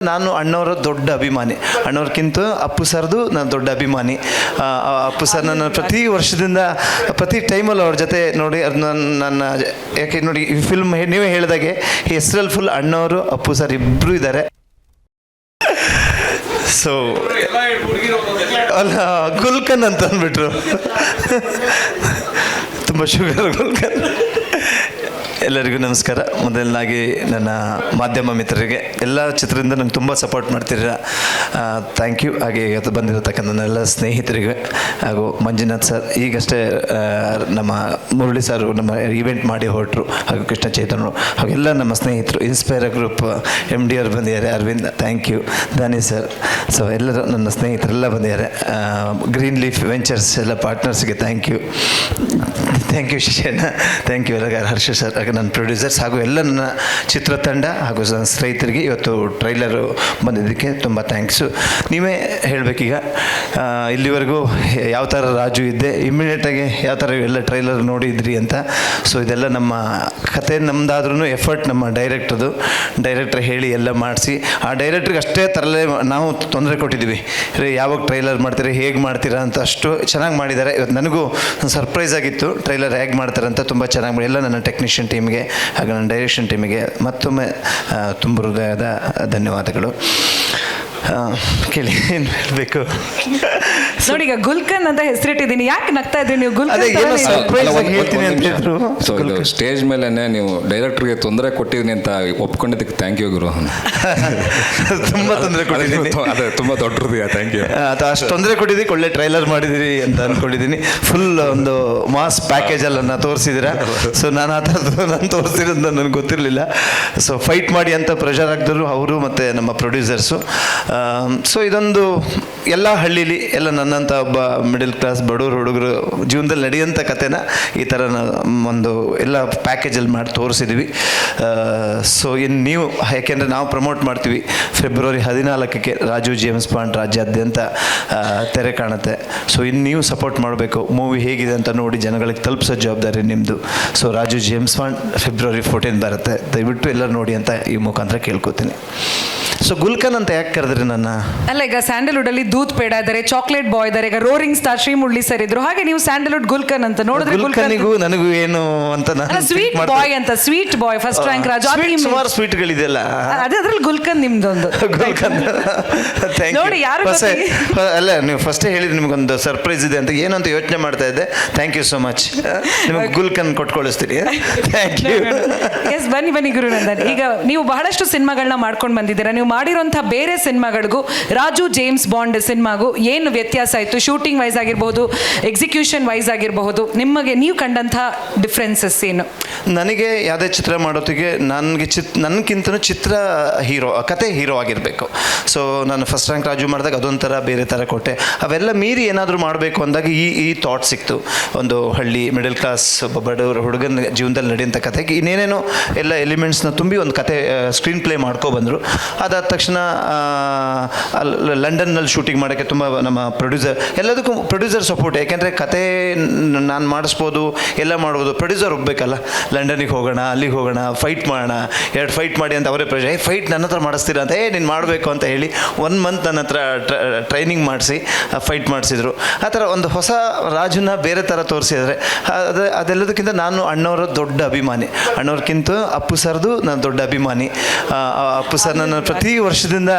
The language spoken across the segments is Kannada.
ನಾನು ಅಣ್ಣವರ ದೊಡ್ಡ ಅಭಿಮಾನಿ. ಅಣ್ಣವ್ರಕ್ಕಿಂತ ಅಪ್ಪು ಸರ್ದು ನಾನು ದೊಡ್ಡ ಅಭಿಮಾನಿ. ಅಪ್ಪು ಸರ್ ನನ್ನ ಪ್ರತಿ ವರ್ಷದಿಂದ ಪ್ರತಿ ಟೈಮಲ್ಲಿ ಅವ್ರ ಜೊತೆ ನೋಡಿ ಅದು ನನ್ನ ನನ್ನ ಯಾಕೆ ನೋಡಿ ಈ ಫಿಲ್ಮ್ ನೀವೇ ಹೇಳಿದಾಗೆ ಹೆಸರಲ್ಲಿ ಫುಲ್ ಅಣ್ಣವರು ಅಪ್ಪು ಸರ್ ಇಬ್ಬರು ಇದ್ದಾರೆ ಸೊ ಅಲ್ಲ ಗುಲ್ಕನ್ ಅಂತ ಅಂದ್ಬಿಟ್ರು. ತುಂಬ ಶುಗರ್ ಗುಲ್ಕನ್. ಎಲ್ಲರಿಗೂ ನಮಸ್ಕಾರ. ಮೊದಲನಾಗಿ ನನ್ನ ಮಾಧ್ಯಮ ಮಿತ್ರರಿಗೆ, ಎಲ್ಲ ಚಿತ್ರದಿಂದ ನಂಗೆ ತುಂಬ ಸಪೋರ್ಟ್ ಮಾಡ್ತಿದ್ದೀರಾ ಥ್ಯಾಂಕ್ ಯು ಹಾಗೆ ಇವತ್ತು ಬಂದಿರತಕ್ಕಂಥ ನನ್ನ ಎಲ್ಲ ಸ್ನೇಹಿತರಿಗೆ ಹಾಗೂ ಮಂಜುನಾಥ್ ಸರ್ ಈಗಷ್ಟೇ ನಮ್ಮ ಮುರಳಿ ಸರ್ ನಮ್ಮ ಈವೆಂಟ್ ಮಾಡಿ ಹೊರಟರು, ಹಾಗೂ ಕೃಷ್ಣ ಚೈತನ್ಯರು ಹಾಗೆಲ್ಲ ನಮ್ಮ ಸ್ನೇಹಿತರು ಇನ್ಸ್ಪೈರ್ ಗ್ರೂಪ್ ಎಂ ಡಿ ಅವರು ಬಂದಿದ್ದಾರೆ, Arvind thank you Dani sir so ಎಲ್ಲರೂ ನನ್ನ ಸ್ನೇಹಿತರೆಲ್ಲ ಬಂದಿದ್ದಾರೆ. ಗ್ರೀನ್ ಲೀಫ್ ವೆಂಚರ್ಸ್ ಎಲ್ಲ ಪಾರ್ಟ್ನರ್ಸ್ಗೆ ಥ್ಯಾಂಕ್ ಯು ಥ್ಯಾಂಕ್ ಯು ಶಿಶೇನ ಥ್ಯಾಂಕ್ ಯು ಎಲ್ಲ ಹರ್ಷ ಸರ್ ಹಾಗೆ ನನ್ನ ಪ್ರೊಡ್ಯೂಸರ್ಸ್ ಹಾಗೂ ಎಲ್ಲ ನನ್ನ ಚಿತ್ರತಂಡ ಹಾಗೂ ನನ್ನ ಸ್ನೇಹಿತರಿಗೆ ಇವತ್ತು ಟ್ರೈಲರು ಬಂದಿದ್ದಕ್ಕೆ ತುಂಬ ಥ್ಯಾಂಕ್ಸು ನೀವೇ ಹೇಳಬೇಕೀಗ ಇಲ್ಲಿವರೆಗೂ ಯಾವ ಥರ ರಾಜು ಇದ್ದೆ ಇಮ್ಮಿಡಿಯೇಟಾಗಿ ಯಾವ ಥರ ಎಲ್ಲ ಟ್ರೈಲರ್ ನೋಡಿದ್ರಿ ಅಂತ. ಸೊ ಇದೆಲ್ಲ ನಮ್ಮ ಕತೆ ನಮ್ಮದಾದ್ರೂ ಎಫರ್ಟ್ ನಮ್ಮ ಡೈರೆಕ್ಟ್ರದು ಡೈರೆಕ್ಟ್ರ್ ಹೇಳಿ ಎಲ್ಲ ಮಾಡಿಸಿ. ಆ ಡೈರೆಕ್ಟ್ರಿಗೆ ಅಷ್ಟೇ ತರಲೇ ನಾವು ತೊಂದರೆ ಕೊಟ್ಟಿದ್ದೀವಿ. ಯಾವಾಗ ಟ್ರೈಲರ್ ಮಾಡ್ತೀರಾ, ಹೇಗೆ ಮಾಡ್ತೀರಾ ಅಂತ ಅಷ್ಟು ಚೆನ್ನಾಗಿ ಮಾಡಿದ್ದಾರೆ. ಇವತ್ತು ನನಗೂ ಸರ್ಪ್ರೈಸ್ ಆಗಿತ್ತು. ಟ್ರೈಲರ್ ಹೇಗೆ ಮಾಡ್ತಾರೆ ಅಂತ ತುಂಬ ಚೆನ್ನಾಗಿ ಎಲ್ಲ ನನ್ನ ಟೆಕ್ನಿಷಿಯನ್ ಟೀಮ್ಗೆ ಹಾಗೂ ನನ್ನ ಡೈರೆಕ್ಷನ್ ಟೀಮಿಗೆ ಮತ್ತೊಮ್ಮೆ ತುಂಬ ಹೃದಯದ ಧನ್ಯವಾದಗಳು. ಕೇಳಿ ಏನು ಹೇಳಬೇಕು? ನೋಡಿ ಈಗ ಗುಲ್ಕನ್ ಅಂತ ಹೆಸರಿಟ್ಟಿದ್ದೀನಿ. ಯಾಕೆ ನಗ್ತಾ ಇದ್ದೀನಿ ನೀವು? ಅದೇ ಗುಲ್ಕನ್ ಏನೋ ಇದೆ. Surprise ಆಗಿ ಹೇಳ್ತೀನಿ ಅಂತ ಹೇಳಿದ್ರು. ಸೊ ಇದು ಸ್ಟೇಜ್ ಮೇಲೆ ನೀವು ಡೈರೆಕ್ಟರ್ಗೆ ತೊಂದರೆ ಕೊಟ್ಟಿದ್ದೀನಿ ಅಂತ ಒಪ್ಕೊಂಡಿದ್ದಕ್ಕೆ ಥ್ಯಾಂಕ್ ಯು ಗುರು. ತುಂಬಾ ತೊಂದರೆ ಕೊಟ್ಟಿದ್ದೀನಿ. ಅದೇ ತುಂಬಾ ದೊಡ್ಡದು ಥ್ಯಾಂಕ್ ಯು ಅದು ಅಷ್ಟು ತೊಂದರೆ ಕೊಟ್ಟಿದ್ದೀವಿ ಒಳ್ಳೆ ಟ್ರೈಲರ್ ಮಾಡಿದಿರಿ ಅಂತ ಅನ್ಕೊಂಡಿದ್ದೀನಿ. ಫುಲ್ ಒಂದು ಮಾಸ್ ಪ್ಯಾಕೇಜ್ ಪ್ಯಾಕೇಜಲ್ಲನ್ನು ತೋರಿಸಿದಿರ ಸೊ ನಾನು ಆ ಥರದ್ದು ನಾನು ತೋರಿಸಿರೋದು ನನಗೆ ಗೊತ್ತಿರಲಿಲ್ಲ. ಸೊ ಫೈಟ್ ಮಾಡಿ ಅಂತ ಪ್ರೆಷರ್ ಹಾಕಿದ್ರು ಅವರು ಮತ್ತು ನಮ್ಮ ಪ್ರೊಡ್ಯೂಸರ್ಸು ಸೊ ಇದೊಂದು ಎಲ್ಲ ಹಳ್ಳಿಲಿ ಎಲ್ಲ ನನ್ನಂಥ ಒಬ್ಬ ಮಿಡಲ್ ಕ್ಲಾಸ್ ಬಡವ್ರ ಹುಡುಗರು ಜೀವನದಲ್ಲಿ ನಡೆಯುವಂಥ ಕಥೆನ ಈ ಥರ ಒಂದು ಎಲ್ಲ ಪ್ಯಾಕೇಜಲ್ಲಿ ಮಾಡಿ ತೋರಿಸಿದ್ವಿ. ಸೊ ಇನ್ನು ನೀವು, ಯಾಕೆಂದರೆ ನಾವು ಪ್ರಮೋಟ್ ಮಾಡ್ತೀವಿ ಫೆಬ್ರವರಿ ಹದಿನಾಲ್ಕಕ್ಕೆ ರಾಜು ಜೇಮ್ಸ್ ಬಾಂಡ್ ರಾಜ್ಯಾದ್ಯಂತ ತೆರೆ ಕಾಣುತ್ತೆ. ಸೊ ಇನ್ನು ನೀವು ಸಪೋರ್ಟ್ ಮಾಡಬೇಕು. ಮೂವಿ ಹೇಗಿದೆ ಅಂತ ನೋಡಿ ಜನಗಳಿಗೆ ತಲುಪಿಸೋ ಜವಾಬ್ದಾರಿ ನಿಮ್ಮದು so Raju James Bond February fourteen ಬರುತ್ತೆ. ದಯವಿಟ್ಟು ಎಲ್ಲ ನೋಡಿ ಅಂತ ಈ ಮುಖಾಂತರ ಕೇಳ್ಕೊತೀನಿ. ಸೊ ಗುಲ್ಕನ್ ಅಂತ ಯಾಕೆ ಕರೆದ್ರಿ ನನ್ನ? ಅಲ್ಲ ಈಗ ಸ್ಯಾಂಡಲ್ವುಡ್ ಅಲ್ಲಿ ದೂತ್ ಪೇಡ ಇದ್ದಾರೆ ಚಾಕ್ಲೇಟ್ ಬಾಯ್ ಇದ್ದಾರೆ ಈಗ ರೋರಿಂಗ್ ಸ್ಟಾರ್ ಶ್ರೀಮುಳ್ಳಿ ಸರ್ ಇದ್ರು. ಹಾಗೆ ನೀವು ಸ್ಯಾಂಡಲ್ವುಡ್ ಗುಲ್ಕನ್ ಅಂತ ನೋಡಿದ್ರೆ ಗುಲ್ಕನ್ ಗುಲ್ಕನಿಗೂ ನನಗೂ ಏನು ಅಂತ ನಾನು ಸ್ವೀಟ್ ಬಾಯ್ ಅಂತ sweet boy first rank Raju. ಅದು ಸ್ವೀಟ್ ನಿಮ್ಮ- ಸುಮಾರು ಸ್ವೀಟ್ಗಳಿದೆಯಲ್ಲ. ಅದೇ ಅದ್ರಲ್ಲಿ ಗುಲ್ಕನ್ ನಿಮ್ದೊಂದು. ಗುಲ್ಕನ್. ನೋಡಿ, ಯಾರು ಗೊತ್ತಿ- ಅಲ್ಲ ನೀವು ಫಸ್ಟ್ ಹೇಳಿದ್ರೆ ನಿಮ್ಗೊಂದು ಸರ್ಪ್ರೈಸ್ ಇದೆ ಅಂತ ಏನಂತ ಅಂತ ಯೋಚನೆ ಮಾಡ್ತಾ ಇದ್ದೆ. ಥ್ಯಾಂಕ್ ಯು ಸೋ ಮಚ್ ನಿಮಗೆ ಗುಲ್ಕನ್ ಕೊಟ್ಕೊಳಿಸ್ತೀರಿ ಕಳಿಸ್ತೀನಿ ಥ್ಯಾಂಕ್ ಯು ಎಸ್ ಬನ್ನಿ ಬನ್ನಿ ಗುರುನಂದನ್. ಈಗ ನೀವು ಬಹಳಷ್ಟು ಸಿನಿಮಾಗಳನ್ನ ಮಾಡ್ಕೊಂಡು ಬಂದಿದ್ದೀರಾ. ನೀವು ಮಾಡಿರುವಂತಹ ಬೇರೆ ಸಿನಿಮಾಗಳಿಗೂ, ರಾಜು ಜೇಮ್ಸ್ ಬಾಂಡ್ ಸಿನಿಮಾಗೂ ಏನು ವ್ಯತ್ಯಾಸ ಇತ್ತು? ಶೂಟಿಂಗ್ ವೈಸ್ ಆಗಿರಬಹುದು ಎಕ್ಸಿಕ್ಯೂಷನ್ ವೈಸ್ ಆಗಿರಬಹುದು, ನಿಮಗೆ, ನೀವು ಕಂಡಂಥ ಡಿಫ್ರೆನ್ಸಸ್ ಏನು? ನನಗೆ ಯಾವುದೇ ಚಿತ್ರ ಮಾಡೋತ್ತಿಗೆ ನನಗೆ ಚಿತ್ ನನಗಿಂತನೂ ಚಿತ್ರ ಹೀರೋ, ಕತೆ ಹೀರೋ ಆಗಿರಬೇಕು. ಸೊ ನಾನು ಫಸ್ಟ್ ರ್ಯಾಂಕ್ ರಾಜು ಮಾಡಿದಾಗ ಅದೊಂಥರ ಬೇರೆ ಥರ ಕೊಟ್ಟೆ. ಅವೆಲ್ಲ ಮೀರಿ ಏನಾದರೂ ಮಾಡಬೇಕು ಅಂದಾಗ ಈ ಈ ಥಾಟ್ ಸಿಕ್ತು. ಒಂದು ಹಳ್ಳಿ ಮಿಡಲ್ ಕ್ಲಾಸ್ ಬಡವರ ಹುಡುಗನ ಜೀವನದಲ್ಲಿ ನಡೆಯುವಂಥ ಕತೆಗೆ ಇನ್ನೇನೇನೋ ಎಲ್ಲ ಎಲಿಮೆಂಟ್ಸ್ನ ತುಂಬಿ ಒಂದು ಕತೆ ಸ್ಕ್ರೀನ್ ಪ್ಲೇ ಮಾಡ್ಕೊಬಂದರು ಅದಾದ ತಕ್ಷಣ ಆ, ಅಲ್ಲಿ ಲಂಡನ್ನಲ್ಲಿ ಶೂಟಿಂಗ್ ಮಾಡೋಕ್ಕೆ ತುಂಬ ನಮ್ಮ ಪ್ರೊಡ್ಯೂಸರ್ ಎಲ್ಲದಕ್ಕೂ ಪ್ರೊಡ್ಯೂಸರ್ ಸಪೋರ್ಟ್ ಯಾಕೆಂದರೆ ಕತೆ ನಾನು ಮಾಡಿಸ್ಬೋದು ಎಲ್ಲ ಮಾಡ್ಬೋದು ಪ್ರೊಡ್ಯೂಸರ್ ಹೋಗ್ಬೇಕಲ್ಲ ಲಂಡನಿಗೆ ಹೋಗೋಣ ಅಲ್ಲಿಗೆ ಹೋಗೋಣ ಫೈಟ್ ಮಾಡೋಣ ಎರಡು ಫೈಟ್ ಮಾಡಿ ಅಂತ ಅವರೇ ಪ್ರೊಜೆ ಏ ಫೈಟ್ ನನ್ನ ಹತ್ರ ಮಾಡಿಸ್ತೀರಾ ಅಂತ ಏ ನೀನು ಮಾಡಬೇಕು ಅಂತ ಹೇಳಿ ಒನ್ ಮಂತ್ ನನ್ನ ಹತ್ರ ಟ್ರೈನಿಂಗ್ ಮಾಡಿಸಿ ಫೈಟ್ ಮಾಡಿಸಿದ್ರು. ಆ ಥರ ಒಂದು ಹೊಸ ರಾಜುನ ಬೇರೆ ಥರ ತೋರಿಸಿದರೆ ಅದು ಅದೆಲ್ಲದಕ್ಕಿಂತ ನಾನು ಅಣ್ಣವರ ದೊಡ್ಡ ಅಭಿಮಾನಿ. ಅಣ್ಣವ್ರಕ್ಕಿಂತ ಅಪ್ಪು ಸರ್ದು ನಾನು ದೊಡ್ಡ ಅಭಿಮಾನಿ. ಅಪ್ಪು ಸರ್ ನನ್ನ ಪ್ರತಿ ವರ್ಷದಿಂದ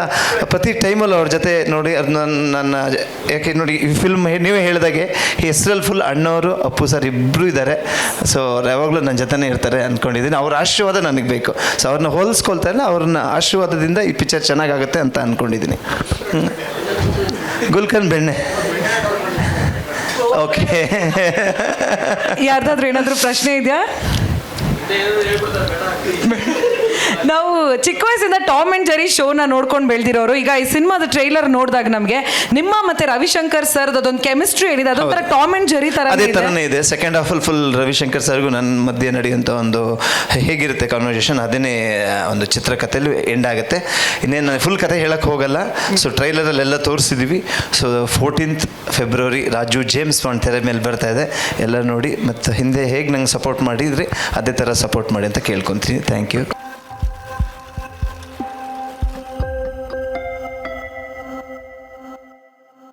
ಪ್ರತಿ ಟೈಮಲ್ಲಿ ಅವ್ರ ಜೊತೆ ನೋಡಿ ಅದು ನನ್ನ ನನ್ನ ಯಾಕೆ ನೋಡಿ ಈ ಫಿಲ್ಮ್ ನೀವೇ ಹೇಳಿದಾಗೆ ಹೆಸರಲ್ಲಿ ಫುಲ್ ಅಣ್ಣವರು ಅಪ್ಪು ಸರ್ ಇಬ್ಬರು ಇದ್ದಾರೆ ಸೊ ಅವ್ರು ಯಾವಾಗಲೂ ನನ್ನ ಜೊತೆನೇ ಇರ್ತಾರೆ ಅಂದ್ಕೊಂಡಿದ್ದೀನಿ ಅವ್ರ ಆಶೀರ್ವಾದ ನನಗೆ ಬೇಕು. ಸೊ ಅವ್ರನ್ನ ಹೋಲಿಸ್ಕೊಳ್ತಾರೆ ಅವ್ರನ್ನ ಆಶೀರ್ವಾದದಿಂದ ಈ ಪಿಕ್ಚರ್ ಚೆನ್ನಾಗಾಗುತ್ತೆ ಅಂತ ಅಂದ್ಕೊಂಡಿದ್ದೀನಿ ಗುಲ್ಕನ್ ಬೆಣ್ಣೆ. ಓಕೆ ಯಾರ್ದಾದ್ರೂ ಏನಾದರೂ ಪ್ರಶ್ನೆ ಇದೆಯಾ? ನಾವು ಚಿಕ್ಕ ವಯಸ್ಸಿಂದ ಟಾಮ್ ಅಂಡ್ ಜೆರಿ ಶೋನ ನೋಡ್ಕೊಂಡು ಬೆಳೆದಿರೋರು. ಈಗ ಈ ಸಿನಿಮಾದ ಟ್ರೈಲರ್ ನೋಡಿದಾಗ ನಮಗೆ ನಿಮ್ಮ ಮತ್ತೆ ರವಿಶಂಕರ್ ಸರ್ ಅದೊಂದು ಕೆಮಿಸ್ಟ್ರಿ ಏನಿದೆ ಅದೊಂಥರ ಟಾಮ್ ಅಂಡ್ ಜೆರಿ ತರ ಅದೇ ಥರನೇ ಇದೆ. ಸೆಕೆಂಡ್ ಹಾಫಲ್ಲಿ ಫುಲ್ ರವಿಶಂಕರ್ ಸರ್ಗೂ ನನ್ನ ಮಧ್ಯೆ ನಡೆಯುವಂಥ ಒಂದು ಹೇಗಿರುತ್ತೆ ಕಾನ್ವರ್ಸೇಷನ್ ಅದನ್ನೇ ಒಂದು ಚಿತ್ರಕಥೆಯಲ್ಲಿ ಎಂಡ್ ಆಗುತ್ತೆ. ಇನ್ನೇನು ಫುಲ್ ಕತೆ ಹೇಳಕ್ಕೆ ಹೋಗಲ್ಲ. ಸೊ ಟ್ರೈಲರಲ್ಲೆಲ್ಲ ತೋರಿಸಿದೀವಿ. So fourteenth February Raju James Bond ತೆರೆ ಮೇಲೆ ಬರ್ತಾ ಇದೆ. ಎಲ್ಲ ನೋಡಿ ಮತ್ತು ಹಿಂದೆ ಹೇಗೆ ನಂಗೆ ಸಪೋರ್ಟ್ ಮಾಡಿದ್ರಿ ಅದೇ ಥರ ಸಪೋರ್ಟ್ ಮಾಡಿ ಅಂತ ಕೇಳ್ಕೊತೀನಿ. Thank you